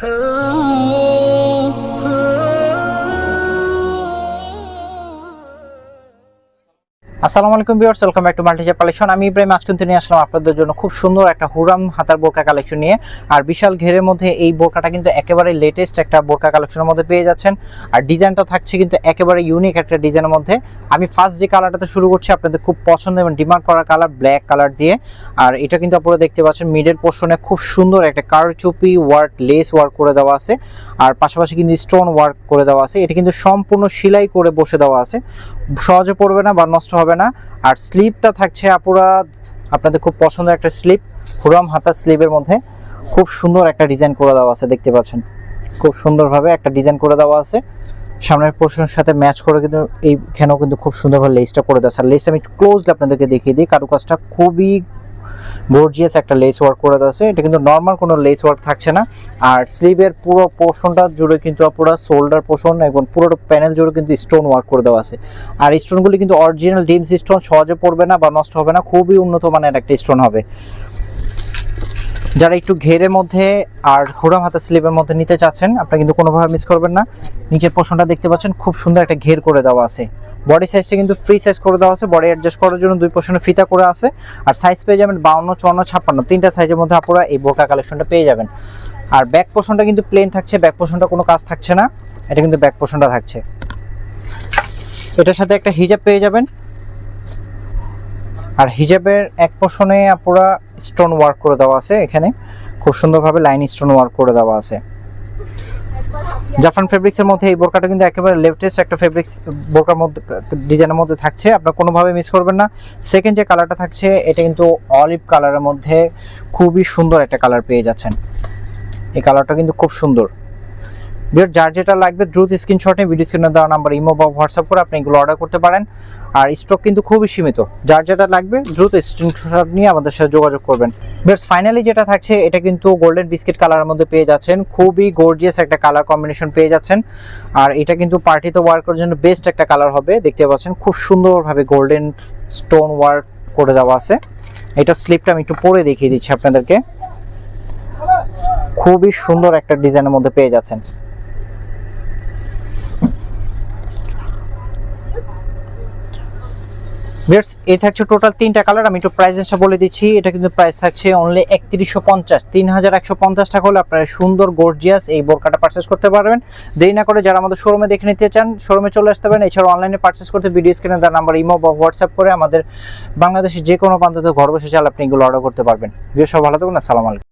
Oh. আসসালামু আলাইকুম viewers, welcome back to মাল্টিজা কালেকশন। আমি ইব্রাহিম আজ কিন্তু নিয়ে আসলাম আপনাদের জন্য খুব সুন্দর একটা হুরাম হাতার বোরকা কালেকশন নিয়ে। আর বিশাল ঘেরের মধ্যে এই বোরকাটা কিন্তু একেবারে লেটেস্ট একটা বোরকা কালেকশনের মধ্যে পেয়ে যাচ্ছেন। আর ডিজাইনটা থাকছে কিন্তু একেবারে ইউনিক একটা ডিজাইনের মধ্যে। আমি ফার্স্ট যে কালারটাতে শুরু করছি, আপনাদের খুব পছন্দ এবং ডিমান্ড করা কালার ব্ল্যাক কালার দিয়ে। আর এটা কিন্তু আপনারা দেখতে পাচ্ছেন মিডল পোর্শনে খুব সুন্দর একটা কারচুপি ওয়ার্ক লেস ওয়ার্ক করে দেওয়া আছে। আর পাশাপাশি কিন্তু স্টোন ওয়ার্ক করে দেওয়া আছে। এটা কিন্তু সম্পূর্ণ সেলাই করে বসে দেওয়া আছে। সহজে পড়বে না বা নষ্ট হবে না। আর স্লিপটা থাকছে আপুরা, আপনাদের খুব পছন্দের একটা স্লিপ হুরাম হাতা স্লিপের মধ্যে। খুব সুন্দর একটা ডিজাইন করে দেওয়া আছে, দেখতে পাচ্ছেন। খুব সুন্দরভাবে একটা ডিজাইন করে দেওয়া আছে। সামনের পোর্শনের সাথে ম্যাচ করে কিন্তু এইখানেও কিন্তু খুব সুন্দরভাবে লেসটা করে দেওয়া আছে। আর লেসটা আমি ক্লোজলি আপনাদেরকে দেখিয়ে দিই। কারুকাজটা খুবই গর্জিয়াস একটা লেস ওয়ার্ক করে দেওয়া আছে এটা কিন্তু নর্মাল কোনো লেস ওয়ার্ক থাকছে না। আর স্লিভের পুরো পোর্শনটা জুড়ে কিন্তু পুরো শোল্ডার পোর্শন এবং পুরো প্যানেল জুড়ে কিন্তু স্টোন ওয়ার্ক করে দেওয়া আছে। আর স্টোনগুলি কিন্তু অরিজিনাল ডিমস স্টোন সহজে পড়বে না বা নষ্ট হবে না, খুবই উন্নত মানের একটা স্টোন হবে। যারা একটু ঘেরের মধ্যে আর হুরাম হাতা স্লিভের মধ্যে নিতে চাচ্ছেন, আপনারা কিন্তু কোনোভাবে মিস করবেন না। নিচের পোর্শনটা দেখতে পাচ্ছেন, খুব সুন্দর একটা ঘের করে দেওয়া আছে। বডি সাইজটা কিন্তু ফ্রি সাইজ করে দেওয়া আছে। বডি অ্যাডজাস্ট করার জন্য দুই পোর্শনে ফিতা করে আছে। আর সাইজ পেয়ে যাবেন বাউন্ন, চুয়ান্ন, ছাপ্পান্ন। তিনটা সাইজের মধ্যে আপনারা এই বোরকা কালেকশনটা পেয়ে যাবেন। আর ব্যাক পোর্শনটা কিন্তু প্লেন থাকছে। ব্যাক পোর্শনটা কোনো কাজ থাকছে না। এটা কিন্তু ব্যাক পোর্শনটা থাকছে। এটার সাথে একটা হিজাব পেয়ে যাবেন। আর হিজাবের এক পোর্শনে আপনারা স্টোন ওয়ার্ক করে দেওয়া আছে এখানে। খুব সুন্দরভাবে লাইন স্টোন ওয়ার্ক করে দেওয়া আছে। জাফরান ফেব্রিক্সের মধ্যে এই বোরকাটা কিন্তু একেবারে লেটেস্ট একটা ফেব্রিক্স বোরকার মধ্যে ডিজাইনের মধ্যে থাকছে। আপনার কোনোভাবে মিস করবেন না। সেকেন্ড যে কালারটা থাকছে, এটা কিন্তু অলিভ কালারের মধ্যে খুবই সুন্দর একটা কালার পেয়ে যাচ্ছেন। এই কালারটা কিন্তু খুব সুন্দর। বিয়ার যার যেটা লাগবে দ্রুত স্ক্রিনশটে ভিডিও স্ক্রিনে দেওয়া নাম্বার ইমো বা হোয়াটসঅ্যাপ করে আপনি এগুলো অর্ডার করতে পারেন। আর স্টক কিন্তু খুবই সীমিত। যার যেটা লাগবে দ্রুত স্ক্রিনশট নিয়ে আমাদের সাথে যোগাযোগ করবেন। বেশ ফাইনালি যেটা থাকছে, এটা কিন্তু গোল্ডেন বিস্কিট কালারের মধ্যে পেয়ে যাচ্ছেন। খুবই গর্জিয়াস একটা কালার কম্বিনেশন পেয়ে যাচ্ছেন। আর এটা কিন্তু পার্টিতে ওয়ার্ক করার জন্য বেস্ট একটা কালার হবে। দেখতে পাচ্ছেন, খুব সুন্দরভাবে গোল্ডেন স্টোন ওয়ার্ক করে দেওয়া আছে। এটা স্লিপটা আমি একটু পরে দেখিয়ে দিচ্ছি আপনাদেরকে। খুবই সুন্দর একটা ডিজাইনের মধ্যে পেয়ে যাচ্ছেন। বেটস এই থাকছে টোটাল তিনটা কালার আমি একটু প্রাইসটা বলে দিচ্ছি। এটা কিন্তু প্রাইস থাকছে অনলি একত্রিশশো পঞ্চাশ। তিন হাজার একশো পঞ্চাশ টাকা হলে আপনারা সুন্দর গোর্জিয়াস এই বোরকাটা পারচেস করতে পারবেন। দেরি না করে যারা আমাদের শোরুমে দেখে নিতে চান শোরুমে চলে আসতে পারেন। এছাড়া অনলাইনে পারচেস করতে ভিডিও স্ক্রিনে তার নাম্বার ইমো বা হোয়াটসঅ্যাপ করে আমাদের বাংলাদেশের যে কোনো প্রান্ততে ঘর বসে চাল আপনি এগুলো অর্ডার করতে পারবেন। সব ভালো থাকুন, আসসালামু আলাইকুম।